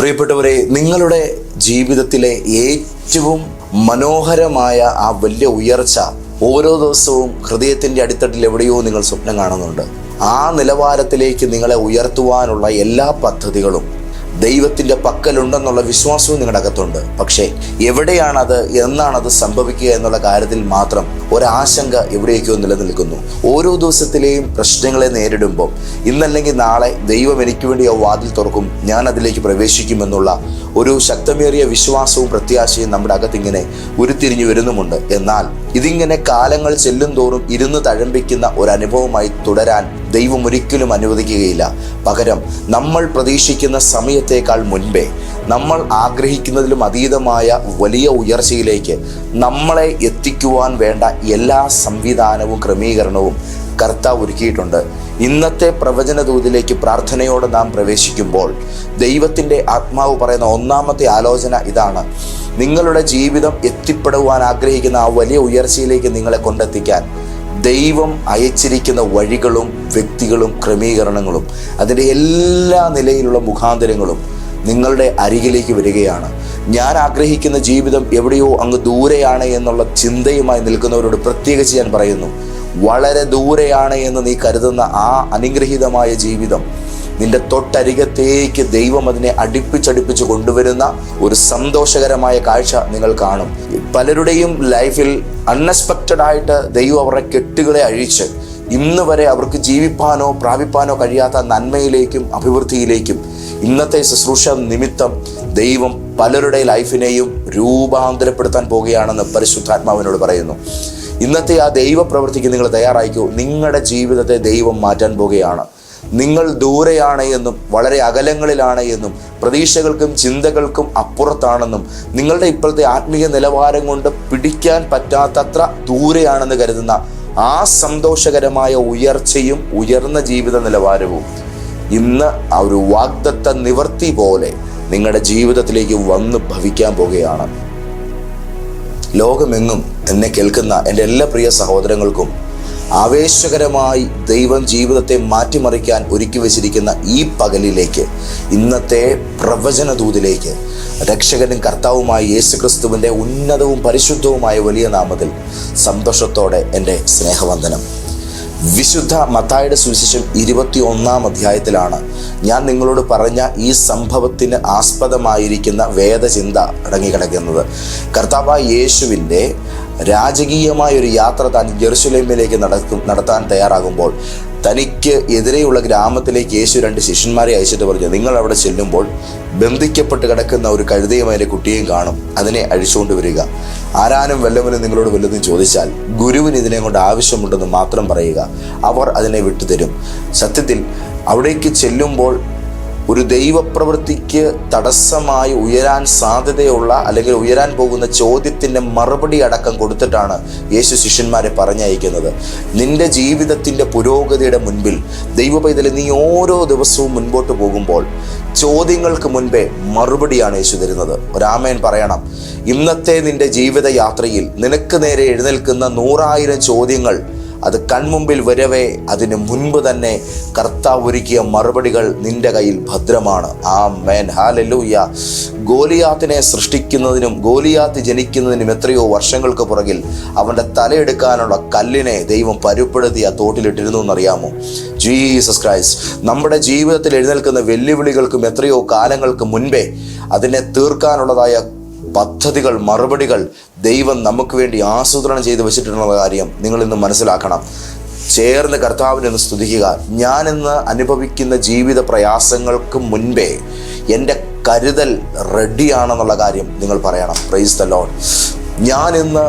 പ്രിയപ്പെട്ടവരെ നിങ്ങളുടെ ജീവിതത്തിലെ ഏറ്റവും മനോഹരമായ ആ വലിയ ഉയർച്ച ഓരോ ദിവസവും ഹൃദയത്തിന്റെ അടിത്തട്ടിൽ എവിടെയോ നിങ്ങൾ സ്വപ്നം കാണുന്നുണ്ട്. ആ നിലവാരത്തിലേക്ക് നിങ്ങളെ ഉയർത്തുവാനുള്ള എല്ലാ പദ്ധതികളും ദൈവത്തിന്റെ പക്കലുണ്ടെന്നുള്ള വിശ്വാസവും നിങ്ങളുടെ അകത്തുണ്ട് പക്ഷേ എവിടെയാണത് എന്നാണത് സംഭവിക്കുക എന്നുള്ള കാര്യത്തിൽ മാത്രം ഒരാശങ്ക എവിടെയൊക്കെയോ നിലനിൽക്കുന്നു. ഓരോ ദിവസത്തിലെയും പ്രശ്നങ്ങളെ നേരിടുമ്പോൾ ഇന്നല്ലെങ്കിൽ നാളെ ദൈവം എനിക്ക് വേണ്ടി ആ വാതിൽ തുറക്കും ഞാൻ അതിലേക്ക് പ്രവേശിക്കുമെന്നുള്ള ഒരു ശക്തമേറിയ വിശ്വാസവും പ്രത്യാശയും നമ്മുടെ അകത്തിങ്ങനെ ഉരുത്തിരിഞ്ഞു വരുന്നുമുണ്ട്. എന്നാൽ ഇതിങ്ങനെ കാലങ്ങൾ ചെല്ലും തോറും ഇരുന്ന് തഴമ്പിക്കുന്ന ഒരു അനുഭവമായി തുടരാൻ ദൈവം ഒരിക്കലും അനുവദിക്കുകയില്ല. പകരം നമ്മൾ പ്രതീക്ഷിക്കുന്ന സമയത്തേക്കാൾ മുൻപേ നമ്മൾ ആഗ്രഹിക്കുന്നതിലും അതീതമായ വലിയ ഉയർച്ചയിലേക്ക് നമ്മളെ എത്തിക്കുവാൻ വേണ്ട എല്ലാ സംവിധാനവും ക്രമീകരണവും കർത്താവ് ഒരുക്കിയിട്ടുണ്ട്. ഇന്നത്തെ പ്രവചന ദൂതിലേക്ക് പ്രാർത്ഥനയോടെ നാം പ്രവേശിക്കുമ്പോൾ ദൈവത്തിന്റെ ആത്മാവ് പറയുന്ന ഒന്നാമത്തെ ആലോചന ഇതാണ്. നിങ്ങളുടെ ജീവിതം എത്തിപ്പെടുവാൻ ആഗ്രഹിക്കുന്ന ആ വലിയ ഉയർച്ചയിലേക്ക് നിങ്ങളെ കൊണ്ടെത്തിക്കാൻ ദൈവം അയച്ചിരിക്കുന്ന വഴികളും വ്യക്തികളും ക്രമീകരണങ്ങളും അതിന്റെ എല്ലാ നിലയിലുള്ള മുഖാന്തരങ്ങളും നിങ്ങളുടെ അരികിലേക്ക് വരികയാണ്. ഞാൻ ആഗ്രഹിക്കുന്ന ജീവിതം എവിടെയോ അങ്ങ് ദൂരെയാണ് എന്നുള്ള ചിന്തയുമായി നിൽക്കുന്നവരോട് പ്രത്യേകിച്ച് ഞാൻ പറയുന്നു വളരെ ദൂരെയാണ് എന്ന് നീ കരുതുന്ന ആ അനുഗ്രഹീതമായ ജീവിതം നിന്റെ തൊട്ടരികത്തേക്ക് ദൈവം അതിനെ അടുപ്പിച്ചടുപ്പിച്ച് കൊണ്ടുവരുന്ന ഒരു സന്തോഷകരമായ കാഴ്ച നിങ്ങൾ കാണും. പലരുടെയും ലൈഫിൽ അൺഎക്സ്പെക്റ്റഡ് ആയിട്ട് ദൈവം അവരുടെ കെട്ടുകളെ അഴിച്ച് ഇന്ന് വരെ അവർക്ക് ജീവിപ്പാനോ പ്രാപിപ്പാനോ കഴിയാത്ത നന്മയിലേക്കും അഭിവൃദ്ധിയിലേക്കും ഇന്നത്തെ ശുശ്രൂഷ നിമിത്തം ദൈവം പലരുടെ ലൈഫിനെയും രൂപാന്തരപ്പെടുത്താൻ പോകുകയാണെന്ന് പരിശുദ്ധാത്മാവിനോട് പറയുന്നു. ഇന്നത്തെ ആ ദൈവ പ്രവൃത്തിക്ക് നിങ്ങൾ തയ്യാറായിക്കൂ? നിങ്ങളുടെ ജീവിതത്തെ ദൈവം മാറ്റാൻ പോകുകയാണ്. നിങ്ങൾ ദൂരെയാണ് എന്നും വളരെ അകലങ്ങളിലാണ് എന്നും പ്രതീക്ഷകൾക്കും ചിന്തകൾക്കും അപ്പുറത്താണെന്നും നിങ്ങളുടെ ഇപ്പോഴത്തെ ആത്മീയ നിലവാരം കൊണ്ട് പിടിക്കാൻ പറ്റാത്തത്ര ദൂരെയാണെന്ന് കരുതുന്ന ആ സന്തോഷകരമായ ഉയർച്ചയും ഉയർന്ന ജീവിത നിലവാരവും. ഇന്ന് ആ ഒരു വാഗ്ദത്ത നിവർത്തി പോലെ നിങ്ങളുടെ ജീവിതത്തിലേക്ക് വന്ന് ഭവിക്കാൻ പോകുകയാണ് ലോകമെങ്ങും എന്നെ കേൾക്കുന്ന എന്റെ എല്ലാ പ്രിയ സഹോദരങ്ങൾക്കും ആവേശകരമായി ദൈവം ജീവിതത്തെ മാറ്റിമറിക്കാൻ ഒരുക്കി വച്ചിരിക്കുന്ന ഈ പകലിലേക്ക് ഇന്നത്തെ പ്രവചന ദൂതിലേക്ക് രക്ഷകനും കർത്താവുമായ യേശുക്രിസ്തുവിന്റെ ഉന്നതവും പരിശുദ്ധവുമായ വലിയ നാമത്തിൽ സന്തോഷത്തോടെ എന്റെ സ്നേഹവന്ദനം. വിശുദ്ധ മത്തായുടെ സുവിശേഷം ഇരുപത്തി ഒന്നാം അധ്യായത്തിലാണ് ഞാൻ നിങ്ങളോട് പറഞ്ഞ ഈ സംഭവത്തിന് ആസ്പദമായിരിക്കുന്ന വേദചിന്ത അടങ്ങിക്കിടക്കുന്നത്. കർത്താവായ യേശുവിന്റെ രാജകീയമായ ഒരു യാത്ര താൻ ജെറുസലേമിലേക്ക് നടത്തും നടത്താൻ തയ്യാറാകുമ്പോൾ തനിക്ക് എതിരെയുള്ള ഗ്രാമത്തിലേക്ക് യേശു രണ്ട് ശിഷ്യന്മാരെ അയച്ചിട്ട് പറഞ്ഞു നിങ്ങൾ അവിടെ ചെല്ലുമ്പോൾ ബന്ധിക്കപ്പെട്ട് കിടക്കുന്ന ഒരു കഴുതയും അതിന്റെ കുട്ടിയും കാണും അതിനെ അഴിച്ചുകൊണ്ട് വരിക. ആരാനും വല്ലവനും നിങ്ങളോട് വല്ലതും ചോദിച്ചാൽ ഗുരുവിന് ഇതിനെ കൊണ്ട് ആവശ്യമുണ്ടെന്ന് മാത്രം പറയുക. അവർ അതിനെ വിട്ടുതരും. സത്യത്തിൽ അവിടേക്ക് ചെല്ലുമ്പോൾ ഒരു ദൈവപ്രവൃത്തിക്ക് തടസ്സമായി ഉയരാൻ സാധ്യതയുള്ള അല്ലെങ്കിൽ ഉയരാൻ പോകുന്ന ചോദ്യത്തിന്റെ മറുപടി അടക്കം കൊടുത്തിട്ടാണ് യേശു ശിഷ്യന്മാരെ പറഞ്ഞയക്കുന്നത്. നിന്റെ ജീവിതത്തിന്റെ പുരോഗതിയുടെ മുൻപിൽ ദൈവ നീ ഓരോ ദിവസവും മുൻപോട്ട് പോകുമ്പോൾ ചോദ്യങ്ങൾക്ക് മുൻപേ മറുപടിയാണ് യേശു തരുന്നത്. രാമയൻ പറയണം. ഇന്നത്തെ നിന്റെ ജീവിതയാത്രയിൽ നിനക്ക് നേരെ എഴുന്നേൽക്കുന്ന നൂറായിരം ചോദ്യങ്ങൾ അത് കൺമുമ്പിൽ വരവേ അതിന് മുൻപ് തന്നെ കർത്താവ് ഒരുക്കിയ മറുപടികൾ നിന്റെ കയ്യിൽ ഭദ്രമാണ്. ആ മേൻ ഹാലല്ലൂയ. ഗോലിയാത്തിനെ സൃഷ്ടിക്കുന്നതിനും ഗോലിയാത്ത് ജനിക്കുന്നതിനും എത്രയോ വർഷങ്ങൾക്ക് പുറകിൽ അവന്റെ തലയെടുക്കാനുള്ള കല്ലിനെ ദൈവം പരുപ്പെടുത്തി ആ തോട്ടിലിട്ടിരുന്നു എന്നറിയാമോ? Jesus Christ. നമ്മുടെ ജീവിതത്തിൽ എഴുന്നേൽക്കുന്ന വെല്ലുവിളികൾക്കും എത്രയോ കാലങ്ങൾക്ക് മുൻപേ അതിനെ തീർക്കാനുള്ളതായ പദ്ധതികൾ മറുപടികൾ ദൈവം നമുക്ക് വേണ്ടി ആസൂത്രണം ചെയ്ത് വെച്ചിട്ടുള്ള കാര്യം നിങ്ങൾ ഇന്ന് മനസ്സിലാക്കണം. ചേർന്ന് കർത്താവിനെ ഒന്ന് സ്തുതിക്കുക. ഞാനിന്ന് അനുഭവിക്കുന്ന ജീവിത പ്രയാസങ്ങൾക്ക് മുൻപേ എന്റെ കരുതൽ റെഡിയാണെന്നുള്ള കാര്യം നിങ്ങൾ പറയണം. പ്രൈസ് ദ ലോഡ് ഞാനിന്ന്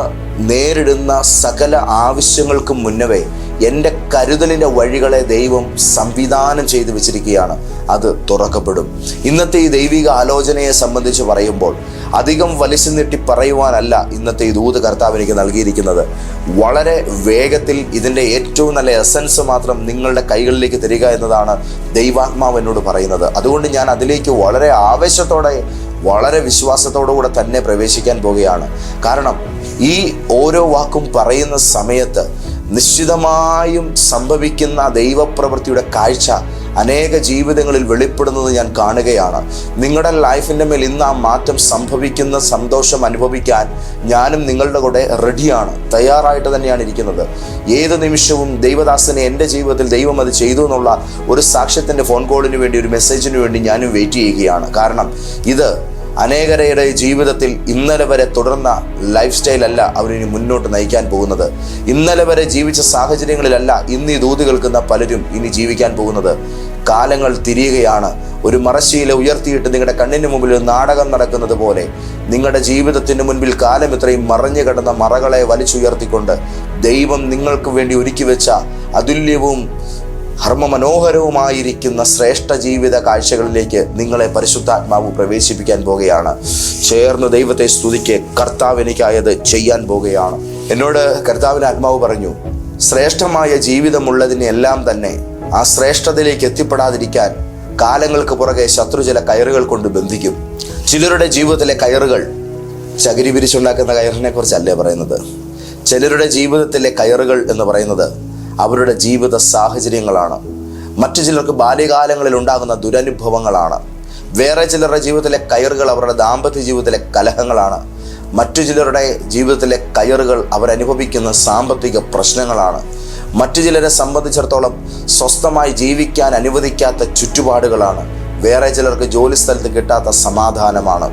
നേരിടുന്ന സകല ആവശ്യങ്ങൾക്കും മുന്നവേ എന്റെ കരുതലിന്റെ വഴികളെ ദൈവം സംവിധാനം ചെയ്ത് വെച്ചിരിക്കുകയാണ്. അത് തുറക്കപ്പെടും. ഇന്നത്തെ ഈ ദൈവിക ആലോചനയെ സംബന്ധിച്ച് പറയുമ്പോൾ അധികം വലിച്ചു നീട്ടി പറയുവാനല്ല ഇന്നത്തെ ഈ ദൂത് കർത്താവ് എനിക്ക് നൽകിയിരിക്കുന്നത്. വളരെ വേഗത്തിൽ ഇതിന്റെ ഏറ്റവും നല്ല എസൻസ് മാത്രം നിങ്ങളുടെ കൈകളിലേക്ക് തരിക എന്നതാണ് ദൈവാത്മാവ് എന്നോട് പറയുന്നത്. അതുകൊണ്ട് ഞാൻ അതിലേക്ക് വളരെ ആവേശത്തോടെ വളരെ വിശ്വാസത്തോടുകൂടെ തന്നെ പ്രവേശിക്കാൻ പോവുകയാണ്. കാരണം ഈ ഓരോ വാക്കും പറയുന്ന സമയത്ത് നിശ്ചിതമായും സംഭവിക്കുന്ന ദൈവപ്രവൃത്തിയുടെ കാഴ്ച അനേക ജീവിതങ്ങളിൽ വെളിപ്പെടുന്നത് ഞാൻ കാണുകയാണ്. നിങ്ങളുടെ ലൈഫിന്റെ മേൽ ഇന്ന് ആ മാറ്റം സംഭവിക്കുന്ന സന്തോഷം അനുഭവിക്കാൻ ഞാനും നിങ്ങളുടെ കൂടെ റെഡിയാണ്. തയ്യാറായിട്ട് തന്നെയാണ് ഇരിക്കുന്നത്. ഏത് നിമിഷവും ദൈവദാസനെ എന്റെ ജീവിതത്തിൽ ദൈവം അത് ചെയ്തു എന്നുള്ള ഒരു സാക്ഷ്യത്തിന്റെ ഫോൺ കോളിന് വേണ്ടി ഒരു മെസ്സേജിന് വേണ്ടി ഞാനും വെയിറ്റ് ചെയ്യുകയാണ്. കാരണം ഇത് അനേകരയുടെ ജീവിതത്തിൽ ഇന്നലെ വരെ തുടർന്ന ലൈഫ് സ്റ്റൈൽ അല്ല അവരിനി മുന്നോട്ട് നയിക്കാൻ പോകുന്നത്. ഇന്നലെ വരെ ജീവിച്ച സാഹചര്യങ്ങളിലല്ല ഇന്ന് ഈ ദൂത് കേൾക്കുന്ന പലരും ഇനി ജീവിക്കാൻ പോകുന്നത്. കാലങ്ങൾ തിരിയുകയാണ്. ഒരു മറശ്ശീല ഉയർത്തിയിട്ട് നിങ്ങളുടെ കണ്ണിന് മുമ്പിൽ ഒരു നാടകം നടക്കുന്നത് പോലെ നിങ്ങളുടെ ജീവിതത്തിന് മുൻപിൽ കാലം ഇത്രയും മറഞ്ഞു കിടന്ന മറകളെ വലിച്ചുയർത്തിക്കൊണ്ട് ദൈവം നിങ്ങൾക്ക് വേണ്ടി ഒരുക്കി വെച്ച അതുല്യവും ഹർമ്മമനോഹരവുമായിരിക്കുന്ന ശ്രേഷ്ഠ ജീവിത കാഴ്ചകളിലേക്ക് നിങ്ങളെ പരിശുദ്ധാത്മാവ് പ്രവേശിപ്പിക്കാൻ പോകുകയാണ്. ചേർന്ന് ദൈവത്തെ സ്തുതിക്ക് കർത്താവ് എനിക്കായത് ചെയ്യാൻ പോകുകയാണ്. എന്നോട് കർത്താവിന് ആത്മാവ് പറഞ്ഞു ശ്രേഷ്ഠമായ ജീവിതമുള്ളതിനെല്ലാം തന്നെ ആ ശ്രേഷ്ഠതയിലേക്ക് എത്തിപ്പെടാതിരിക്കാൻ കാലങ്ങൾക്ക് പുറകെ ശത്രു ചില കയറുകൾ കൊണ്ട് ബന്ധിക്കും. ചിലരുടെ ജീവിതത്തിലെ കയറുകൾ ചകിരി പിരിച്ചുണ്ടാക്കുന്ന കയറിനെ കുറിച്ചല്ലേ പറയുന്നത്? ചിലരുടെ ജീവിതത്തിലെ കയറുകൾ എന്ന് പറയുന്നത് അവരുടെ ജീവിത സാഹചര്യങ്ങളാണ്. മറ്റു ചിലർക്ക് ബാല്യകാലങ്ങളിൽ ഉണ്ടാകുന്ന ദുരനുഭവങ്ങളാണ്. വേറെ ചിലരുടെ ജീവിതത്തിലെ കയറുകൾ അവരുടെ ദാമ്പത്യ ജീവിതത്തിലെ കലഹങ്ങളാണ്. മറ്റു ചിലരുടെ ജീവിതത്തിലെ കയറുകൾ അവരനുഭവിക്കുന്ന സാമ്പത്തിക പ്രശ്നങ്ങളാണ്. മറ്റു ചിലരെ സംബന്ധിച്ചിടത്തോളം സ്വസ്ഥമായി ജീവിക്കാൻ അനുവദിക്കാത്ത ചുറ്റുപാടുകളാണ്. വേറെ ചിലർക്ക് ജോലി സ്ഥലത്ത് കിട്ടാത്ത സമാധാനമാണ്.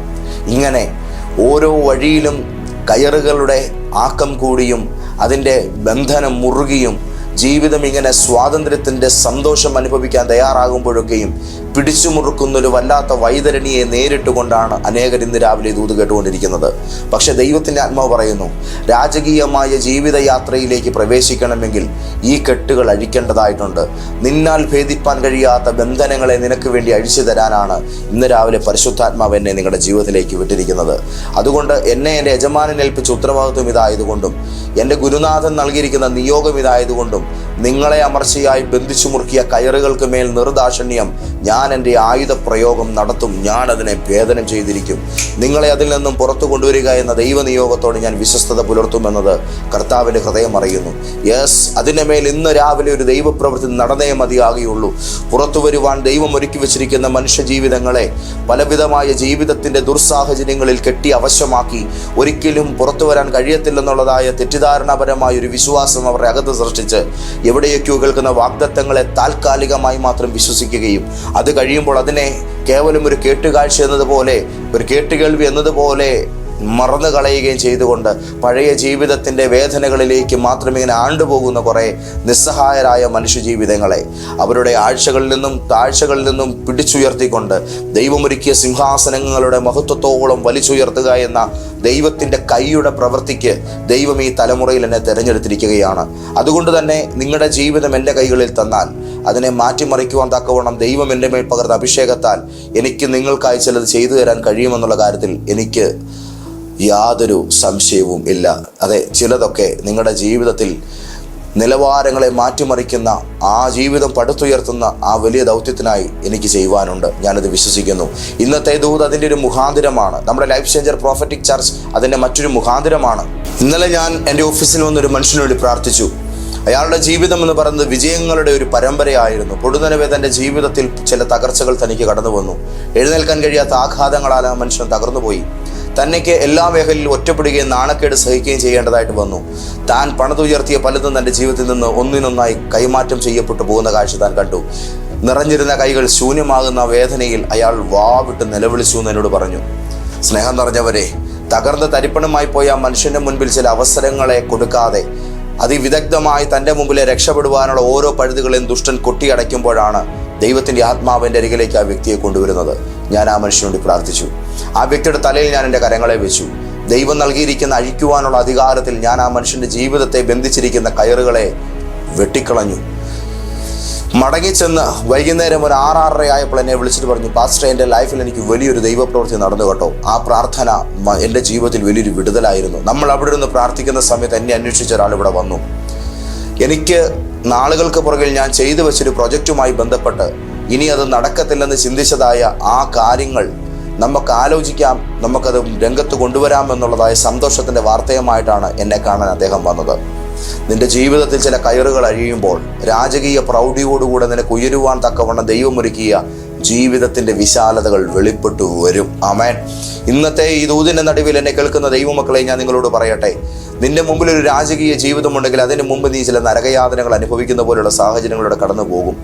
ഇങ്ങനെ ഓരോ വഴിയിലും കയറുകളുടെ ആക്കം കൂടിയും അതിന്റെ ബന്ധനം മുറുകിയും ജീവിതം ഇങ്ങനെ സ്വാതന്ത്ര്യത്തിന്റെ സന്തോഷം അനുഭവിക്കാൻ തയ്യാറാകുമ്പോഴൊക്കെയും പിടിച്ചു മുറുക്കുന്ന ഒരു വല്ലാത്ത വൈതരണിയെ നേരിട്ടുകൊണ്ടാണ് അനേകർ ഇന്ന് രാവിലെ ദൂത് കേട്ടുകൊണ്ടിരിക്കുന്നത്. പക്ഷെ ദൈവത്തിന്റെ ആത്മാവ് പറയുന്നു രാജകീയമായ ജീവിതയാത്രയിലേക്ക് പ്രവേശിക്കണമെങ്കിൽ ഈ കെട്ടുകൾ അഴിക്കേണ്ടതായിട്ടുണ്ട്. നിന്നാൽ ഭേദിപ്പാൻ കഴിയാത്ത ബന്ധനങ്ങളെ നിനക്ക് വേണ്ടി അഴിച്ചു തരാനാണ് ഇന്ന് രാവിലെ പരിശുദ്ധാത്മാവ് എന്നെ നിങ്ങളുടെ ജീവിതത്തിലേക്ക് വിട്ടിരിക്കുന്നത്. അതുകൊണ്ട് എന്നെ എന്റെ യജമാനൻ ഏൽപ്പിച്ച ഉത്തരവാദിത്വം ഇതായതുകൊണ്ടും എന്റെ ഗുരുനാഥൻ നൽകിയിരിക്കുന്ന നിയോഗം ഇതായതുകൊണ്ടും നിങ്ങളെ അമർച്ചയായി ബന്ധിച്ചു മുറുക്കിയ കയറുകൾക്ക് മേൽ നിർദാക്ഷണ്യം ഞാൻ എന്റെ ആയുധ പ്രയോഗം നടത്തും. ഞാൻ അതിനെ ഭേദനം ചെയ്തിരിക്കും. നിങ്ങളെ അതിൽ നിന്നും പുറത്തു കൊണ്ടുവരിക എന്ന ദൈവനിയോഗത്തോട് ഞാൻ വിശ്വസ്തത പുലർത്തുമെന്നത് കർത്താവിന്റെ ഹൃദയം അറിയുന്നു. യെസ് അതിന്റെ മേൽ ഇന്ന് രാവിലെ ഒരു ദൈവപ്രവൃത്തി നടന്നേ മതിയാകുകയുള്ളൂ. പുറത്തു വരുവാൻ ദൈവം ഒരുക്കി വെച്ചിരിക്കുന്ന മനുഷ്യ ജീവിതങ്ങളെ പലവിധമായ ജീവിതത്തിന്റെ ദുർസാഹചര്യങ്ങളിൽ കെട്ടി അവശമാക്കി ഒരിക്കലും പുറത്തു വരാൻ കഴിയത്തില്ലെന്നുള്ളതായ തെറ്റിദ്ധാരണപരമായ ഒരു വിശ്വാസം അവരുടെ അകത്ത് സൃഷ്ടിച്ച് എവിടെയൊക്കെയോ കേൾക്കുന്ന വാഗ്ദത്തങ്ങളെ താൽക്കാലികമായി മാത്രം വിശ്വസിക്കുകയും അത് കഴിയുമ്പോൾ അതിനെ കേവലം ഒരു കേട്ടുകാഴ്ച എന്നതുപോലെ ഒരു കേട്ടുകേൾവി എന്നതുപോലെ മറന്നു കളയുകയും ചെയ്തുകൊണ്ട് പഴയ ജീവിതത്തിന്റെ വേദനകളിലേക്ക് മാത്രം ഇങ്ങനെ ആണ്ടുപോകുന്ന കുറേ നിസ്സഹായരായ മനുഷ്യജീവിതങ്ങളെ അവരുടെ ആഴ്ചകളിൽ നിന്നും താഴ്ചകളിൽ നിന്നും പിടിച്ചുയർത്തിക്കൊണ്ട് ദൈവമൊരുക്കിയ സിംഹാസനങ്ങളുടെ മഹത്വത്തോളം വലിച്ചുയർത്തുക എന്ന ദൈവത്തിന്റെ കൈയുടെ പ്രവൃത്തിക്ക് ദൈവം ഈ തലമുറയിൽ എന്നെ തിരഞ്ഞെടുത്തിരിക്കുകയാണ്. അതുകൊണ്ട് തന്നെ നിങ്ങളുടെ ജീവിതം എന്റെ കൈകളിൽ തന്നാൽ അതിനെ മാറ്റിമറിക്കുവാൻ തക്കവണ്ണം ദൈവം എന്റെ മേൽ പകർന്ന അഭിഷേകത്താൽ എനിക്ക് നിങ്ങൾക്കായി ചിലത് ചെയ്തു തരാൻ കഴിയുമെന്നുള്ള കാര്യത്തിൽ എനിക്ക് യാതൊരു സംശയവും ഇല്ല. അതെ ചിലതൊക്കെ നിങ്ങളുടെ ജീവിതത്തിൽ നിലവാരങ്ങളെ മാറ്റിമറിക്കുന്ന ആ ജീവിതം പടുത്തുയർത്തുന്ന ആ വലിയ ദൗത്യത്തിനായി എനിക്ക് ചെയ്യുവാനുണ്ട്. ഞാനത് വിശ്വസിക്കുന്നു. ഇന്നത്തെ ദൂത് അതിന്റെ ഒരു മുഖാന്തിരമാണ്. നമ്മുടെ ലൈഫ് ചേഞ്ചർ പ്രോഫറ്റിക് ചർച്ച് അതിന്റെ മറ്റൊരു മുഖാന്തിരമാണ്. ഇന്നലെ ഞാൻ എന്റെ ഓഫീസിൽ വന്നൊരു മനുഷ്യനോട് പ്രാർത്ഥിച്ചു. അയാളുടെ ജീവിതം എന്ന് പറയുന്നത് വിജയങ്ങളുടെ ഒരു പരമ്പരയായിരുന്നു. പൊടുന്നനവെ തന്റെ ജീവിതത്തിൽ ചില തകർച്ചകൾ തനിക്ക് കടന്നു വന്നു എഴുന്നേൽക്കാൻ കഴിയാത്ത ആഘാതങ്ങളാൽ ആ മനുഷ്യൻ തകർന്നുപോയി. തന്നേക്ക് എല്ലാ മേഖലയിലും ഒറ്റപ്പെടുകയും നാണക്കേട് സഹിക്കുകയും ചെയ്യേണ്ടതായിട്ട് വന്നു. താൻ പണതുയർത്തിയ പലതും തന്റെ ജീവിതത്തിൽ നിന്ന് ഒന്നിനൊന്നായി കൈമാറ്റം ചെയ്യപ്പെട്ടു പോകുന്ന കാഴ്ച താൻ കണ്ടു. നിറഞ്ഞിരുന്ന കൈകൾ ശൂന്യമാകുന്ന വേദനയിൽ അയാൾ വാവിട്ട് നിലവിളിച്ചു എന്ന് എന്നോട് പറഞ്ഞു. സ്നേഹം നിറഞ്ഞവരെ തകർന്ന് തരിപ്പണമായി പോയ മനുഷ്യന്റെ മുൻപിൽ ചില അവസരങ്ങളെ കൊടുക്കാതെ അതിവിദഗ്ധമായി തന്റെ മുമ്പിലെ രക്ഷപ്പെടുവാനുള്ള ഓരോ പഴുതുകളെയും ദുഷ്ടൻ കൊട്ടിയടയ്ക്കുമ്പോഴാണ് ദൈവത്തിന്റെ ആത്മാവിന്റെ അരികിലേക്ക് ആ വ്യക്തിയെ കൊണ്ടുവരുന്നത്. ഞാൻ ആ മനുഷ്യനോട് പ്രാർത്ഥിച്ചു. ആ വ്യക്തിയുടെ തലയിൽ ഞാൻ എന്റെ കരങ്ങളെ വെച്ചു. ദൈവം നൽകിയിരിക്കുന്ന അഴിക്കുവാനുള്ള അധികാരത്തിൽ ഞാൻ ആ മനുഷ്യന്റെ ജീവിതത്തെ ബന്ധിച്ചിരിക്കുന്ന കയറുകളെ വെട്ടിക്കളഞ്ഞു. മടങ്ങിച്ചെന്ന് വൈകുന്നേരം ഒരു ആറാറര ആയപ്പോൾ എന്നെ വിളിച്ചിട്ട് പറഞ്ഞു പാസ്റ്റർ എന്റെ ലൈഫിൽ എനിക്ക് വലിയൊരു ദൈവപ്രവൃത്തി നടന്നു കേട്ടോ. ആ പ്രാർത്ഥന എന്റെ ജീവിതത്തിൽ വലിയൊരു വിടുതലായിരുന്നു. നമ്മൾ അവിടെ നിന്ന് പ്രാർത്ഥിക്കുന്ന സമയത്ത് എന്നെ അന്വേഷിച്ച ഒരാൾ ഇവിടെ വന്നു. എനിക്ക് നാളുകൾക്ക് പുറകിൽ ഞാൻ ചെയ്തു വെച്ചൊരു പ്രൊജക്റ്റുമായി ബന്ധപ്പെട്ട് ഇനി അത് നടക്കത്തില്ലെന്ന് ചിന്തിച്ചതായ ആ കാര്യങ്ങൾ നമുക്ക് ആലോചിക്കാം നമുക്കത് രംഗത്ത് കൊണ്ടുവരാം എന്നുള്ളതായ സന്തോഷത്തിന്റെ വാർത്തയുമായിട്ടാണ് എന്നെ കാണാൻ അദ്ദേഹം വന്നത്. നിന്റെ ജീവിതത്തിൽ ചില കയറുകൾ അഴിയുമ്പോൾ രാജകീയ പ്രൗഢിയോടുകൂടെ നിനക്ക് ഉയരുവാൻ തക്കവണ്ണം ദൈവമൊരുക്കിയ ജീവിതത്തിന്റെ വിശാലതകൾ വെളിപ്പെട്ടു വരും. ആമേൻ. ഇന്നത്തെ ഈ ദൂതിന്റെ നടുവിൽ എന്നെ കേൾക്കുന്ന ദൈവമക്കളെ ഞാൻ നിങ്ങളോട് പറയട്ടെ. നിന്റെ മുമ്പിൽ ഒരു രാജകീയ ജീവിതമുണ്ടെങ്കിൽ അതിന് മുമ്പ് നീ ചില നരകയാതനകൾ അനുഭവിക്കുന്ന പോലുള്ള സാഹചര്യങ്ങളിലൂടെ കടന്നു പോകും.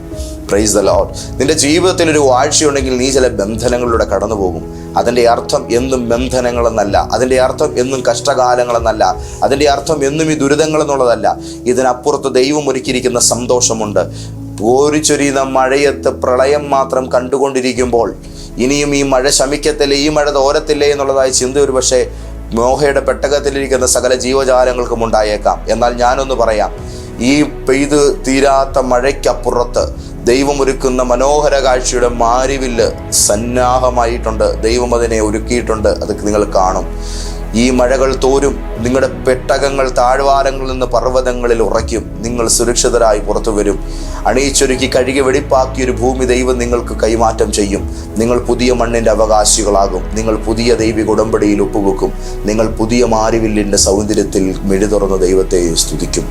പ്രൈസ് ദ ലോഡ് നിന്റെ ജീവിതത്തിൽ ഒരു വാഴ്ചയുണ്ടെങ്കിൽ നീ ചില ബന്ധനങ്ങളിലൂടെ കടന്നു പോകും. അതിന്റെ അർത്ഥം എന്നും ബന്ധനങ്ങളെന്നല്ല അതിന്റെ അർത്ഥം എന്നും കഷ്ടകാലങ്ങളെന്നല്ല അതിന്റെ അർത്ഥം എന്നും ഈ ദുരിതങ്ങളെന്നുള്ളതല്ല. ഇതിനപ്പുറത്ത് ദൈവം ഒരുക്കിയിരിക്കുന്ന സന്തോഷമുണ്ട്. പോരിച്ചൊരിയുന്ന മഴയത്ത് പ്രളയം മാത്രം കണ്ടുകൊണ്ടിരിക്കുമ്പോൾ ഇനിയും ഈ മഴ ശമിക്കത്തില്ല? ഈ മഴ തോരത്തില്ലേ എന്നുള്ളതായ ചിന്ത ഒരു പക്ഷേ മോഹയുടെ പെട്ടകത്തിലിരിക്കുന്ന സകല ജീവജാലങ്ങൾക്കും ഉണ്ടായേക്കാം. എന്നാൽ ഞാനൊന്ന് പറയാം. ഈ പെയ്ത് തീരാത്ത മഴയ്ക്കപ്പുറത്ത് ദൈവം ഒരുക്കുന്ന മനോഹര കാഴ്ചയുടെ മാരിവില്ല് സന്നാഹമായിട്ടുണ്ട്. ദൈവം അതിനെ ഒരുക്കിയിട്ടുണ്ട്. അത് നിങ്ങൾ കാണും. ഈ മഴകൾ തോരും. നിങ്ങളുടെ പെട്ടകങ്ങൾ താഴ്വാരങ്ങളിൽ നിന്ന് പർവതങ്ങളിൽ ഉറയ്ക്കും. നിങ്ങൾ സുരക്ഷിതരായി പുറത്തു വരും. അണിയിച്ചൊരുക്കി കഴുകി വെടിപ്പാക്കിയൊരു ഭൂമി ദൈവം നിങ്ങൾക്ക് കൈമാറ്റം ചെയ്യും. നിങ്ങൾ പുതിയ മണ്ണിന്റെ അവകാശികളാകും. നിങ്ങൾ പുതിയ ദൈവിക ഉടമ്പടിയിൽ ഒപ്പുവെക്കും. നിങ്ങൾ പുതിയ മാരിവില്ലിന്റെ സൗന്ദര്യത്തിൽ മിഴി തുറന്ന ദൈവത്തെ സ്തുതിക്കും.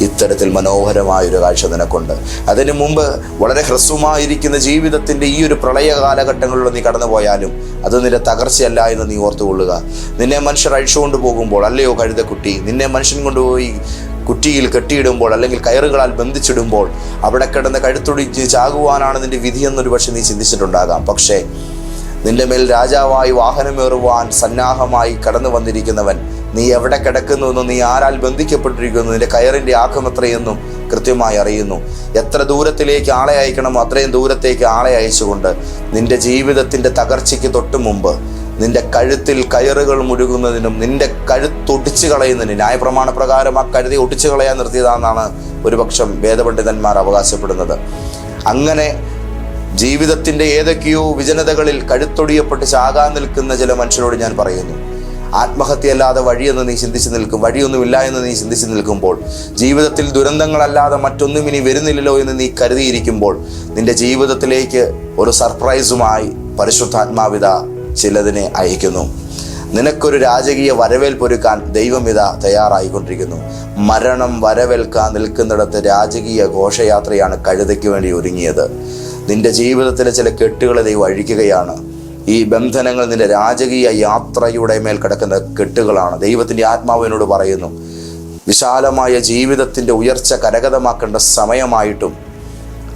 ഇത്തരത്തിൽ മനോഹരമായൊരു കാഴ്ച നിനക്കുണ്ട്. അതിനു മുമ്പ് വളരെ ഹ്രസ്വമായിരിക്കുന്ന ജീവിതത്തിന്റെ ഈ ഒരു പ്രളയ കാലഘട്ടങ്ങളിലൂടെ നീ കടന്നുപോയാലും അത് നിന്റെ തകർച്ചയല്ല എന്ന് നീ ഓർത്തുകൊള്ളുക. നിന്നെ മനുഷ്യർ അഴിച്ചുകൊണ്ട് പോകുമ്പോൾ അല്ലയോ കഴുതക്കുട്ടി നിന്നെ മനുഷ്യൻ കൊണ്ടുപോയി കുറ്റിയിൽ കെട്ടിയിടുമ്പോൾ അല്ലെങ്കിൽ കയറുകളാൽ ബന്ധിച്ചിടുമ്പോൾ അവിടെ കിടന്ന് കഴുത്തൊടിച്ച് ചാകുവാനാണ് നിന്റെ വിധിയെന്നൊരു പക്ഷെ നീ ചിന്തിച്ചിട്ടുണ്ടാകാം. പക്ഷേ നിന്റെ മേൽ രാജാവായി വാഹനമേറുവാൻ സന്നാഹമായി കടന്നു വന്നിരിക്കുന്നവൻ നീ എവിടെ കിടക്കുന്നുവെന്നും നീ ആരാൽ ബന്ധിക്കപ്പെട്ടിരിക്കുന്നു നിന്റെ കയറിന്റെ ആക്കം എത്രയെന്നും കൃത്യമായി അറിയുന്നു. എത്ര ദൂരത്തിലേക്ക് ആളെ അയക്കണമോ അത്രയും ദൂരത്തേക്ക് ആളെ അയച്ചുകൊണ്ട് നിന്റെ ജീവിതത്തിന്റെ തകർച്ചയ്ക്ക് തൊട്ടു മുമ്പ് നിന്റെ കഴുത്തിൽ കയറുകൾ മുഴുകുന്നതിനും നിന്റെ കഴുത്തൊടിച്ചു കളയുന്നതിനും ന്യായപ്രമാണ പ്രകാരം ആ കഴുതി ഒടിച്ചു കളയാൻ നിർത്തിയതാണെന്നാണ് ഒരുപക്ഷം വേദപണ്ഡിതന്മാർ അവകാശപ്പെടുന്നത്. അങ്ങനെ ജീവിതത്തിന്റെ ഏതൊക്കെയോ വിജനതകളിൽ കഴുത്തൊടിയപ്പെട്ട് ചാകാൻ നിൽക്കുന്ന ചില മനുഷ്യരോട് ഞാൻ പറയുന്നു. ആത്മഹത്യയല്ലാതെ വഴിയെന്ന് നീ ചിന്തിച്ച് നിൽക്കും വഴിയൊന്നുമില്ല എന്ന് നീ ചിന്തിച്ച് നിൽക്കുമ്പോൾ ജീവിതത്തിൽ ദുരന്തങ്ങളല്ലാതെ മറ്റൊന്നും ഇനി വരുന്നില്ലല്ലോ എന്ന് നീ കരുതിയിരിക്കുമ്പോൾ നിന്റെ ജീവിതത്തിലേക്ക് ഒരു സർപ്രൈസുമായി പരിശുദ്ധാത്മാവിത ചിലതിനെ അയക്കുന്നു. നിനക്കൊരു രാജകീയ വരവേൽപ്പൊരുക്കാൻ ദൈവമിത തയ്യാറായിക്കൊണ്ടിരിക്കുന്നു. മരണം വരവേൽക്കാൻ നിൽക്കുന്നിടത്ത് രാജകീയ ഘോഷയാത്രയാണ് കഴുതയ്ക്ക് വേണ്ടി ഒരുങ്ങിയത്. നിന്റെ ജീവിതത്തിലെ ചില കെട്ടുകളെ ദൈവം അഴിക്കുകയാണ്. ഈ ബന്ധനങ്ങൾ നിന്റെ രാജകീയ യാത്രയുടെ മേൽ കിടക്കുന്ന കെട്ടുകളാണ്. ദൈവത്തിന്റെ ആത്മാവിനോട് പറയുന്നു വിശാലമായ ജീവിതത്തിന്റെ ഉയർച്ച കരഗതമാക്കേണ്ട സമയമായിട്ടും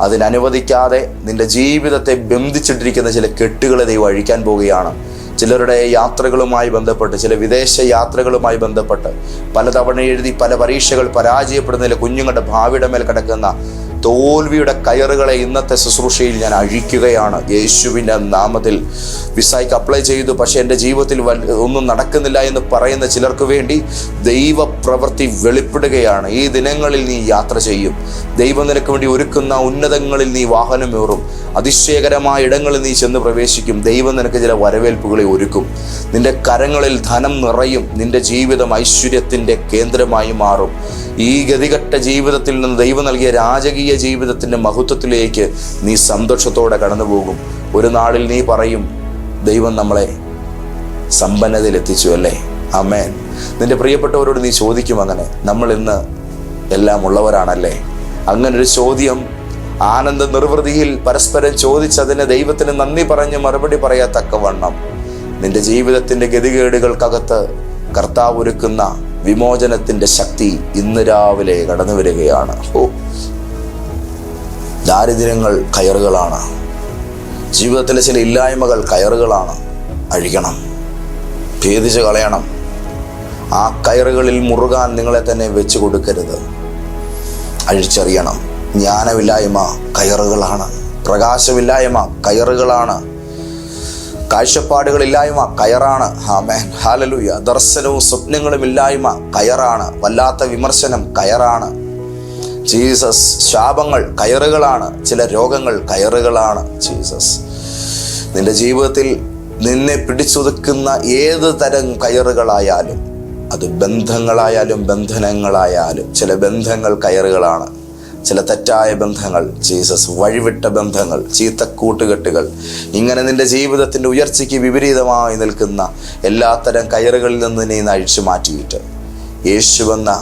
അതിനനുവദിക്കാതെ നിന്റെ ജീവിതത്തെ ബന്ധിച്ചിട്ടിരിക്കുന്ന ചില കെട്ടുകളെ ദൈവം അഴിക്കാൻ പോവുകയാണ്. ചിലരുടെ യാത്രകളുമായി ബന്ധപ്പെട്ട് ചില വിദേശ യാത്രകളുമായി ബന്ധപ്പെട്ട് പലതവണ എഴുതി പല പരീക്ഷകൾ പരാജയപ്പെടുന്നതിൽ കുഞ്ഞുങ്ങളുടെ ഭാവിയുടെ മേൽ കിടക്കുന്ന തോൽവിയുടെ കയറുകളെ ഇന്നത്തെ ശുശ്രൂഷയിൽ ഞാൻ അഴിക്കുകയാണ്. യേശുവിന്റെ നാമത്തിൽ വിസായ്ക്ക് അപ്ലൈ ചെയ്തു. പക്ഷേ എന്റെ ജീവിതത്തിൽ ഒന്നും നടക്കുന്നില്ല എന്ന് പറയുന്ന ചിലർക്ക് വേണ്ടി ദൈവപ്രവൃത്തി വെളിപ്പെടുകയാണ്. ഈ ദിനങ്ങളിൽ നീ യാത്ര ചെയ്യും. ദൈവം നിനക്ക് വേണ്ടി ഒരുക്കുന്ന ഉന്നതങ്ങളിൽ നീ വാഹനമേറും അതിശയകരമായ ഇടങ്ങളിൽ നീ ചെന്ന് പ്രവേശിക്കും. ദൈവം നിനക്ക് ചില വരവേൽപ്പുകളെ ഒരുക്കും. നിന്റെ കരങ്ങളിൽ ധനം നിറയും. നിന്റെ ജീവിതം ഐശ്വര്യത്തിന്റെ കേന്ദ്രമായി മാറും. ഈ ഗതികെട്ട ജീവിതത്തിൽ നിന്ന് ദൈവം നൽകിയ രാജകീയ ജീവിതത്തിന്റെ മഹത്വത്തിലേക്ക് നീ സന്തോഷത്തോടെ കടന്നു ഒരു നാളിൽ നീ പറയും ദൈവം നമ്മളെ സമ്പന്നതയിൽ എത്തിച്ചു അല്ലേ? അമ്മേൻ നിന്റെ പ്രിയപ്പെട്ടവരോട് നീ ചോദിക്കും അങ്ങനെ നമ്മൾ ഇന്ന് എല്ലാം ഉള്ളവരാണല്ലേ? അങ്ങനൊരു ചോദ്യം ആനന്ദ നിർവൃതിയിൽ പരസ്പരം ചോദിച്ചതിന് ദൈവത്തിന് നന്ദി പറഞ്ഞ് മറുപടി പറയത്തക്കവണ്ണം നിന്റെ ജീവിതത്തിന്റെ ഗതികേടുകൾക്കകത്ത് കർത്താവ് ഒരുക്കുന്ന വിമോചനത്തിന്റെ ശക്തി ഇന്ന് രാവിലെ കടന്നു വരികയാണ്. ഓ ദാരിദ്ര്യങ്ങൾ കയറുകളാണ്. ജീവിതത്തിലെ ചില ഇല്ലായ്മകൾ കയറുകളാണ്. അഴിക്കണം. ഭേദിച്ച് കളയണം. ആ കയറുകളിൽ മുറുകാൻ നിങ്ങളെ തന്നെ വെച്ച് കൊടുക്കരുത്. അഴിച്ചറിയണം. ജ്ഞാനമില്ലായ്മ കയറുകളാണ്. പ്രകാശമില്ലായ്മ കയറുകളാണ്. കാഴ്ചപ്പാടുകളില്ലായ്മ കയറാണ്. ഹാമേൻ ഹാലലുയ ദർശനവും സ്വപ്നങ്ങളും ഇല്ലായ്മ കയറാണ്. വല്ലാത്ത വിമർശനം കയറാണ്. ജീസസ് ശാപങ്ങൾ കയറുകളാണ്. ചില രോഗങ്ങൾ കയറുകളാണ്. ജീസസ്. നിന്റെ ജീവിതത്തിൽ നിന്നെ പിടിച്ചൊതുക്കുന്ന ഏത് തരം കയറുകളായാലും അത് ബന്ധങ്ങളായാലും ബന്ധനങ്ങളായാലും ചില ബന്ധങ്ങൾ കയറുകളാണ്. ചില തെറ്റായ ബന്ധങ്ങൾ ജീസസ് വഴിവിട്ട ബന്ധങ്ങൾ ചീത്ത കൂട്ടുകെട്ടുകൾ ഇങ്ങനെ നിന്റെ ജീവിതത്തിന്റെ ഉയർച്ചയ്ക്ക് വിപരീതമായി നിൽക്കുന്ന എല്ലാത്തരം കയറുകളിൽ നിന്ന് നീ അഴിച്ചു മാറ്റിയിട്ട്. യേശു യേശുവെന്ന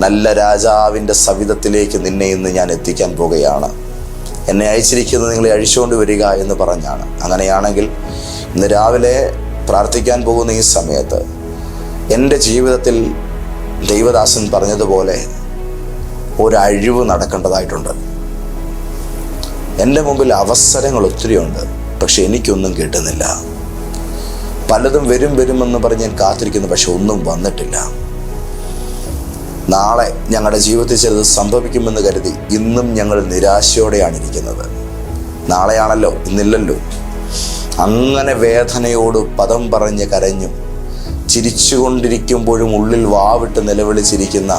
നല്ല രാജാവിന്റെ സവിധത്തിലേക്ക് നിന്നെ ഇന്ന് ഞാൻ എത്തിക്കാൻ പോകുകയാണ്. എന്നെ അയച്ചിരിക്കുന്നത് നിങ്ങളെ അഴിച്ചുകൊണ്ട് വരിക എന്ന് പറഞ്ഞാണ്. അങ്ങനെയാണെങ്കിൽ ഇന്ന് രാവിലെ പ്രാർത്ഥിക്കാൻ പോകുന്ന ഈ സമയത്ത് എന്റെ ജീവിതത്തിൽ ദൈവദാസൻ പറഞ്ഞതുപോലെ ഒരഴിവ് നടക്കേണ്ടതായിട്ടുണ്ട്. എന്റെ മുമ്പിൽ അവസരങ്ങൾ ഒത്തിരിയുണ്ട് പക്ഷെ എനിക്കൊന്നും കിട്ടുന്നില്ല. പലതും വരും വരുമെന്ന് പറഞ്ഞ് ഞാൻ കാത്തിരിക്കുന്നു പക്ഷെ ഒന്നും വന്നിട്ടില്ല. നാളെ ഞങ്ങളുടെ ജീവിതത്തിൽ ചിലത് സംഭവിക്കുമെന്ന് കരുതി ഇന്നും ഞങ്ങൾ നിരാശയോടെയാണ് ഇരിക്കുന്നത് നാളെയാണല്ലോ ഇന്നില്ലല്ലോ. അങ്ങനെ വേദനയോട് പദം പറഞ്ഞ് കരഞ്ഞും ചിരിച്ചുകൊണ്ടിരിക്കുമ്പോഴും ഉള്ളിൽ വാവിട്ട് നിലവിളിച്ചിരിക്കുന്ന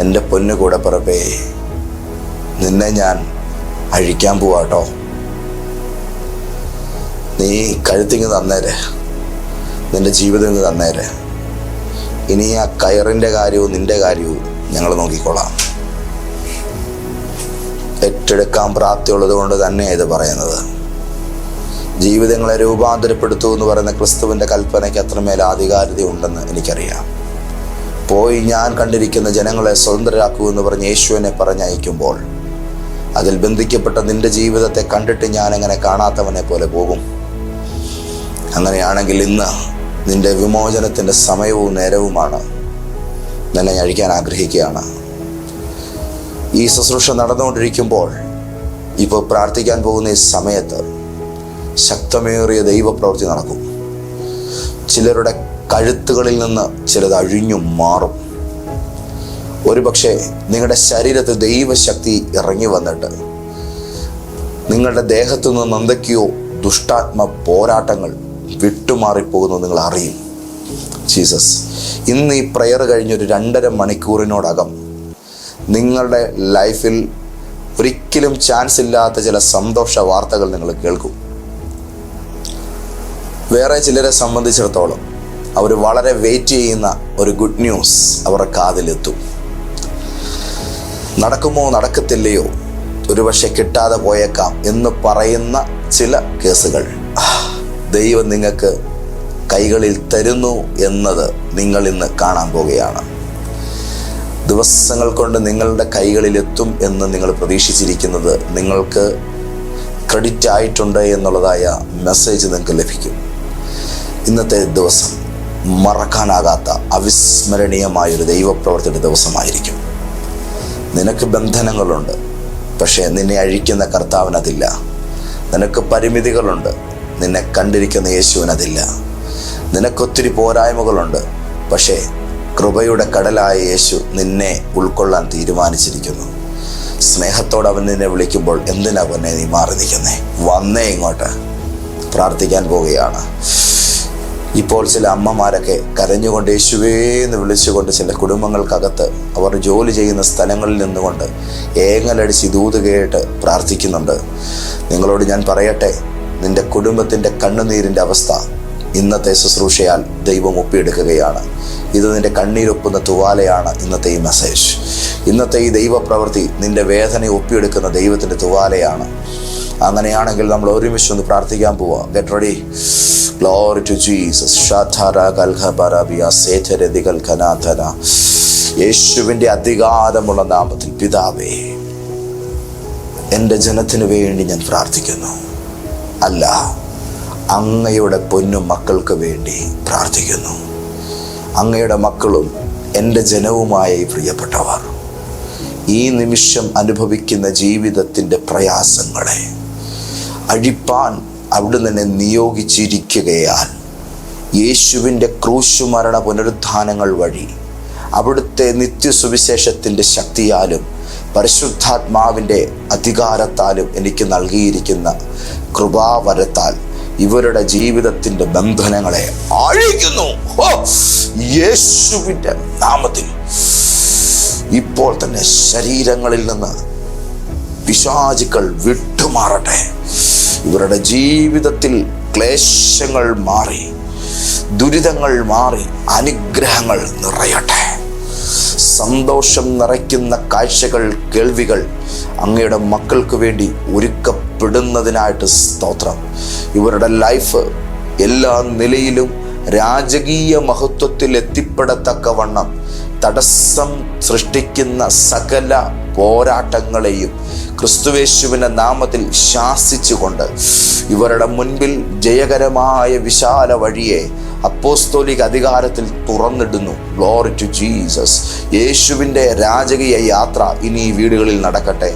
എന്റെ പൊന്നു കൂടെ പറവേ നിന്നെ ഞാൻ അഴിക്കാൻ പോവാട്ടോ. നീ കഴുത്തിങ്ങ് തന്നേരെ. നിന്റെ ജീവിതം ഇങ്ങ് തന്നേരെ. ഇനി ആ കയറിന്റെ കാര്യവും നിന്റെ കാര്യവും ഞങ്ങൾ നോക്കിക്കോളാം. ഏറ്റെടുക്കാൻ പ്രാപ്തിയുള്ളത് കൊണ്ട് തന്നെയാണ് ഇത് പറയുന്നത്. ജീവിതങ്ങളെ രൂപാന്തരപ്പെടുത്തു എന്ന് പറയുന്ന ക്രിസ്തുവിന്റെ കൽപ്പനയ്ക്ക് അത്രമേൽ ആധികാരിത ഉണ്ടെന്ന് എനിക്കറിയാം. പോയി ഞാൻ കണ്ടിരിക്കുന്ന ജനങ്ങളെ സ്വതന്ത്രരാക്കൂ എന്ന് പറഞ്ഞ് യേശുവിനെ പറഞ്ഞയക്കുമ്പോൾ അതിൽ ബന്ധിക്കപ്പെട്ട നിന്റെ ജീവിതത്തെ കണ്ടിട്ട് ഞാൻ എങ്ങനെ കാണാത്തവനെ പോലെ പോകും. അങ്ങനെയാണെങ്കിൽ ഇന്ന് നിന്റെ വിമോചനത്തിന്റെ സമയവും നേരവുമാണ് നിന്നെ അഴിക്കാൻ ആഗ്രഹിക്കുകയാണ്. ഈ ശുശ്രൂഷ നടന്നുകൊണ്ടിരിക്കുമ്പോൾ ഇപ്പോൾ പ്രാർത്ഥിക്കാൻ പോകുന്ന ഈ സമയത്ത് ശക്തമേറിയ ദൈവപ്രവൃത്തി നടക്കും. ചിലരുടെ കഴുത്തുകളിൽ നിന്ന് ചിലത് അഴിഞ്ഞു മാറും. ഒരുപക്ഷെ നിങ്ങളുടെ ശരീരത്തിൽ ദൈവശക്തി ഇറങ്ങി വന്നിട്ട് നിങ്ങളുടെ ദേഹത്തു നിന്ന് എന്തൊക്കെയോ ദുഷ്ടാത്മ പോരാട്ടങ്ങൾ വിട്ടുമാറിപ്പോകുന്നത് നിങ്ങൾ അറിയും. ജീസസ് ഇന്ന് ഈ പ്രയർ കഴിഞ്ഞൊരു രണ്ടര മണിക്കൂറിനോടകം നിങ്ങളുടെ ലൈഫിൽ ഒരിക്കലും ചാൻസ് ഇല്ലാത്ത ചില സന്തോഷ വാർത്തകൾ നിങ്ങൾ കേൾക്കും. വേറെ ചിലരെ സംബന്ധിച്ചിടത്തോളം അവർ വളരെ വെയിറ്റ് ചെയ്യുന്ന ഒരു ഗുഡ് ന്യൂസ് അവരുടെ കാതിലെത്തും. നടക്കുമോ നടക്കത്തില്ലയോ ഒരുപക്ഷെ കിട്ടാതെ പോയേക്കാം എന്ന് പറയുന്ന ചില കേസുകൾ. ദൈവം നിങ്ങൾക്ക് കൈകളിൽ തരുന്നു എന്നത് നിങ്ങൾ ഇന്ന് കാണാൻ പോവുകയാണ്. ദിവസങ്ങൾ കൊണ്ട് നിങ്ങളുടെ കൈകളിലെത്തും എന്ന് നിങ്ങൾ പ്രതീക്ഷിച്ചിരിക്കുന്നത് നിങ്ങൾക്ക് ക്രെഡിറ്റ് ആയിട്ടുണ്ട് എന്നുള്ളതായ മെസ്സേജ് നിങ്ങൾക്ക് ലഭിക്കും. ഇന്നത്തെ ദിവസം മറക്കാനാകാത്ത അവിസ്മരണീയമായൊരു ദൈവപ്രവർത്തിയുടെ ദിവസമായിരിക്കും. നിനക്ക് ബന്ധനങ്ങളുണ്ട് പക്ഷേ നിന്നെ അഴിക്കുന്ന കർത്താവിനതില്ല. നിനക്ക് പരിമിതികളുണ്ട് നിന്നെ കണ്ടിരിക്കുന്ന യേശുവിനതില്ല. നിനക്കൊത്തിരി പോരായ്മകളുണ്ട് പക്ഷേ കൃപയുടെ കടലായ യേശു നിന്നെ ഉൾക്കൊള്ളാൻ തീരുമാനിച്ചിരിക്കുന്നു. സ്നേഹത്തോടെ അവൻ നിന്നെ വിളിക്കുമ്പോൾ എന്തിനാ പൊന്നെ നീ മാറി നിൽക്കുന്നേ? വന്നേ ഇങ്ങോട്ട്. പ്രാർത്ഥിക്കാൻ പോവുകയാണ്. ഇപ്പോൾ ചില അമ്മമാരൊക്കെ കരഞ്ഞുകൊണ്ട് യേശുവേ എന്ന് വിളിച്ചുകൊണ്ട് ചില കുടുംബങ്ങൾക്കകത്ത് അവർ ജോലി ചെയ്യുന്ന സ്ഥലങ്ങളിൽ നിന്നുകൊണ്ട് ഏങ്ങലടിച്ച് ദൂത് കേട്ട് പ്രാർത്ഥിക്കുന്നുണ്ട്. നിങ്ങളോട് ഞാൻ പറയട്ടെ നിന്റെ കുടുംബത്തിന്റെ കണ്ണുനീരിന്റെ അവസ്ഥ ഇന്നത്തെ ശുശ്രൂഷയാൽ ദൈവം ഒപ്പിയെടുക്കുകയാണ്. ഇത് നിന്റെ കണ്ണീരൊപ്പുന്ന തുവാലയാണ് ഇന്നത്തെ ഈ മെസ്സേജ് ഇന്നത്തെ ഈ ദൈവപ്രവൃത്തി നിന്റെ വേദന ഒപ്പിയെടുക്കുന്ന ദൈവത്തിന്റെ തുവാലയാണ്. അങ്ങനെയാണെങ്കിൽ നമ്മൾ ഒരുമിച്ച് ഒന്ന് പ്രാർത്ഥിക്കാൻ പോവാം. Get ready glory to Jesus യേശുവിന്റെ അധികാരമുള്ള നാമത്തിൽ പിതാവേ എന്റെ ജനത്തിനു വേണ്ടി ഞാൻ പ്രാർത്ഥിക്കുന്നു. അല്ല അങ്ങയുടെ പൊന്നു മക്കൾക്ക് വേണ്ടി പ്രാർത്ഥിക്കുന്നു. അങ്ങയുടെ മക്കളും എന്റെ ജനവുമായ പ്രിയപ്പെട്ടവർ ഈ നിമിഷം അനുഭവിക്കുന്ന ജീവിതത്തിന്റെ പ്രയാസങ്ങളെ അഴിപ്പാൻ അവിടുന്ന് എന്നെ നിയോഗിച്ചിരിക്കുകയാൽ യേശുവിന്റെ ക്രൂശുമരണ പുനരുത്ഥാനങ്ങൾ വഴി അവിടുത്തെ നിത്യസുവിശേഷത്തിന്റെ ശക്തിയാലും പരിശുദ്ധാത്മാവിന്റെ അധികാരത്താലും എനിക്ക് നൽകിയിരിക്കുന്ന കൃപാവരത്താൽ ഇവരുടെ ജീവിതത്തിന്റെ ബന്ധനങ്ങളെ ആഴിക്കുന്നു! യേശുവിന്റെ നാമത്തിൽ ഇപ്പോൾ തന്നെ ശരീരങ്ങളിൽ നിന്ന് പിശാചുക്കൾ വിട്ടുമാറട്ടെ ഇവരുടെ ജീവിതത്തിൽ ക്ലേശങ്ങൾ മാറി ദുരിതങ്ങൾ മാറി അനുഗ്രഹങ്ങൾ നിറയട്ടെ. സന്തോഷം നിറയ്ക്കുന്ന കാഴ്ചകൾ കേൾവികൾ അങ്ങയുടെ മക്കൾക്ക് വേണ്ടി ഒരുക്കപ്പെടുന്നതിനായിട്ട് സ്തോത്രം. ഇവരുടെ ലൈഫ് എല്ലാ നിലയിലും രാജകീയ മഹത്വത്തിൽ എത്തിപ്പെടത്തക്കവണ്ണം തടസ്സം സൃഷ്ടിക്കുന്ന സകല പോരാട്ടങ്ങളെയും ക്രിസ്തുവേശുവിന്റെ നാമത്തിൽ ശാസിച്ചുകൊണ്ട് ഇവരുടെ മുൻപിൽ ജയകരമായ വിശാല വഴിയെ അപ്പോസ്തോലിക അധികാരത്തിൽ തുറന്നിടുന്നു. ഗ്ലോറി ടു ജീസസ് യേശുവിന്റെ രാജകീയ യാത്ര ഇനി ഈ വീടുകളിൽ നടക്കട്ടെ.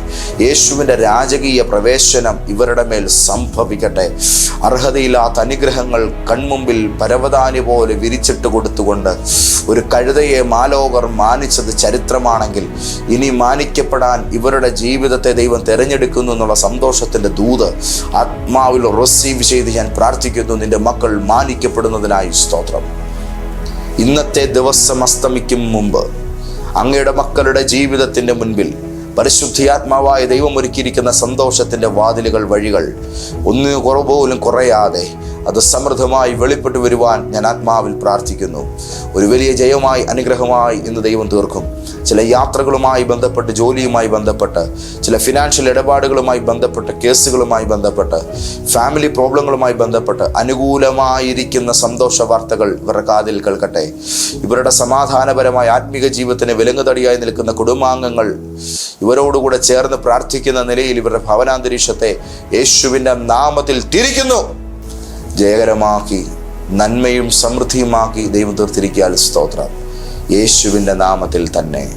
യേശുവിന്റെ രാജകീയ പ്രവേശനം ഇവരുടെ മേൽ സംഭവിക്കട്ടെ. അർഹതയില്ലാത്ത അനുഗ്രഹങ്ങൾ കൺമുമ്പിൽ പരവതാനി പോലെ വിരിച്ചിട്ട് കൊടുത്തുകൊണ്ട് ഒരു കഴുതയെ മാലോകർ മാനിച്ചത് ചരിത്രമാണെങ്കിൽ ഇനി മാനിക്കപ്പെടാൻ ഇവരുടെ ജീവിതത്തെ ദൈവം തിരഞ്ഞെടുക്കുന്നു എന്നുള്ള സന്തോഷത്തിന്റെ ദൂത് ആത്മാവിൽ റിസീവ് ചെയ്ത് ഞാൻ പ്രാർത്ഥിക്കുന്നു. നിന്റെ മക്കൾ മാനിക്കപ്പെടുന്നതിനായി സ്തോത്രം. ഇന്നത്തെ ദിവസം അസ്തമിക്കും മുമ്പ് അങ്ങയുടെ മക്കളുടെ ജീവിതത്തിന്റെ മുൻപിൽ പരിശുദ്ധിയാത്മാവായ ദൈവം ഒരുക്കിയിരിക്കുന്ന സന്തോഷത്തിന്റെ വാതിലുകൾ വഴികൾ ഒന്നിനു കുറവ് പോലും കുറയാതെ അത് സമൃദ്ധമായി വെളിപ്പെട്ടു വരുവാൻ ഞാൻ ആത്മാവിൽ പ്രാർത്ഥിക്കുന്നു. ഒരു വലിയ ജയമായി അനുഗ്രഹമായി ഇന്ന് ദൈവം തീർക്കും. ചില യാത്രകളുമായി ബന്ധപ്പെട്ട് ജോലിയുമായി ബന്ധപ്പെട്ട് ചില ഫിനാൻഷ്യൽ ഇടപാടുകളുമായി ബന്ധപ്പെട്ട് കേസുകളുമായി ബന്ധപ്പെട്ട് ഫാമിലി പ്രോബ്ലങ്ങളുമായി ബന്ധപ്പെട്ട് അനുകൂലമായിരിക്കുന്ന സന്തോഷ വാർത്തകൾ ഇവരുടെ കാതിൽ കേൾക്കട്ടെ. ഇവരുടെ സമാധാനപരമായ ആത്മീക ജീവിതത്തിന് വിലങ്ങുതടിയായി നിൽക്കുന്ന കുടുംബാംഗങ്ങൾ ഇവരോടുകൂടെ ചേർന്ന് പ്രാർത്ഥിക്കുന്ന നിലയിൽ ഇവരുടെ ഭവനാന്തരീക്ഷത്തെ യേശുവിന്റെ നാമത്തിൽ തിരിക്കുന്നു. ജയകരമാക്കി നന്മയും സമൃദ്ധിയുമാക്കി ദൈവം തീർത്തിരിക്കാൻ സ്തോത്രം. യേശുവിന്റെ നാമത്തിൽ തന്നെ.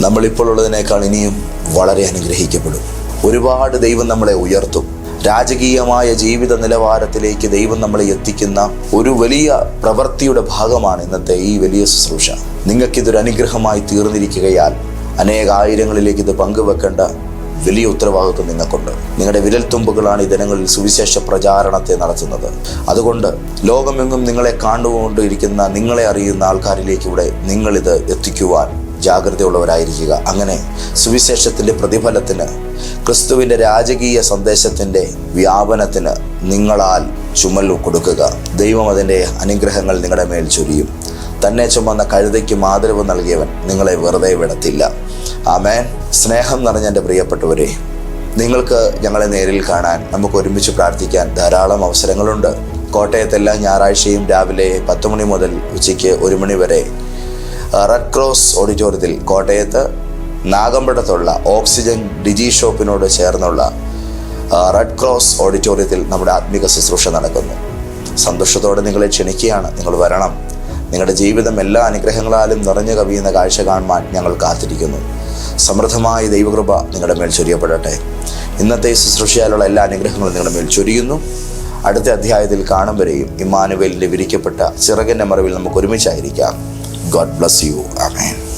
നമ്മളിപ്പോൾ ഉള്ളതിനേക്കാൾ ഇനിയും വളരെ അനുഗ്രഹിക്കപ്പെടും. ഒരുപാട് ദൈവം നമ്മളെ ഉയർത്തും. രാജകീയമായ ജീവിത നിലവാരത്തിലേക്ക് ദൈവം നമ്മളെ എത്തിക്കുന്ന ഒരു വലിയ പ്രവൃത്തിയുടെ ഭാഗമാണ് ഇന്നത്തെ ഈ വലിയ ശുശ്രൂഷ. നിങ്ങൾക്കിതൊരു അനുഗ്രഹമായി തീർന്നിരിക്കുകയാൽ അനേകായിരങ്ങളിലേക്ക് ഇത് പങ്കുവെക്കേണ്ട വലിയ ഉത്തരവാദിത്വം നിങ്ങൾക്കുണ്ട്. നിങ്ങളുടെ വിരൽത്തുമ്പുകളാണ് ഈ ദിനങ്ങളിൽ സുവിശേഷ പ്രചാരണത്തെ നടത്തുന്നത്. അതുകൊണ്ട് ലോകമെങ്ങും നിങ്ങളെ കണ്ടുകൊണ്ടിരിക്കുന്ന നിങ്ങളെ അറിയുന്ന ആൾക്കാരിലേക്ക് ഇവിടെ നിങ്ങളിത് എത്തിക്കുവാൻ ജാഗ്രതയുള്ളവരായിരിക്കുക. അങ്ങനെ സുവിശേഷത്തിന്റെ പ്രതിഫലത്തിന് ക്രിസ്തുവിന്റെ രാജകീയ സന്ദേശത്തിന്റെ വ്യാപനത്തിന് നിങ്ങളാൽ ചുമൽ കൊടുക്കുക. ദൈവം അതിന്റെ അനുഗ്രഹങ്ങൾ നിങ്ങളുടെ മേൽ ചൊരിയും. തന്നെ ചുമന്ന കഴുതയ്ക്ക് മാതൃവ് നൽകിയവൻ നിങ്ങളെ വെറുതെ വിടത്തില്ല. ആമേൻ. സ്നേഹം നിറഞ്ഞ എന്റെ പ്രിയപ്പെട്ടവരെ നിങ്ങൾക്ക് ഞങ്ങളെ നേരിൽ കാണാൻ നമുക്ക് ഒരുമിച്ച് പ്രാർത്ഥിക്കാൻ ധാരാളം അവസരങ്ങളുണ്ട്. കോട്ടയത്തെല്ലാം ഞായറാഴ്ചയും രാവിലെ പത്ത് മണി മുതൽ ഉച്ചയ്ക്ക് ഒരു മണി വരെ റെഡ് ക്രോസ് ഓഡിറ്റോറിയത്തിൽ കോട്ടയത്ത് നാഗമ്പടത്തുള്ള ഓക്സിജൻ ഡിജി ഷോപ്പിനോട് ചേർന്നുള്ള റെഡ് ക്രോസ് ഓഡിറ്റോറിയത്തിൽ നമ്മുടെ ആത്മീക ശുശ്രൂഷ നടക്കുന്നു. സന്തോഷത്തോടെ നിങ്ങളെ ക്ഷണിക്കുകയാണ്. നിങ്ങൾ വരണം. നിങ്ങളുടെ ജീവിതം എല്ലാ അനുഗ്രഹങ്ങളാലും നിറഞ്ഞു കവിയുന്ന കാഴ്ച കാണുവാൻ ഞങ്ങൾ കാത്തിരിക്കുന്നു. സമൃദ്ധമായ ദൈവകൃപ നിങ്ങളുടെ മേൽ ചൊരിയപ്പെടട്ടെ. ഇന്നത്തെ ശുശ്രൂഷയാലുള്ള എല്ലാ അനുഗ്രഹങ്ങളും നിങ്ങളുടെ മേൽ ചൊരിയുന്നു. അടുത്ത അധ്യായത്തിൽ കാണും വരെയും ഇമ്മാനുവേലിന്റെ വിരിക്കപ്പെട്ട ചിറകന്റെ മറവിൽ നമുക്ക് ഒരുമിച്ചായിരിക്കാം. God bless you amen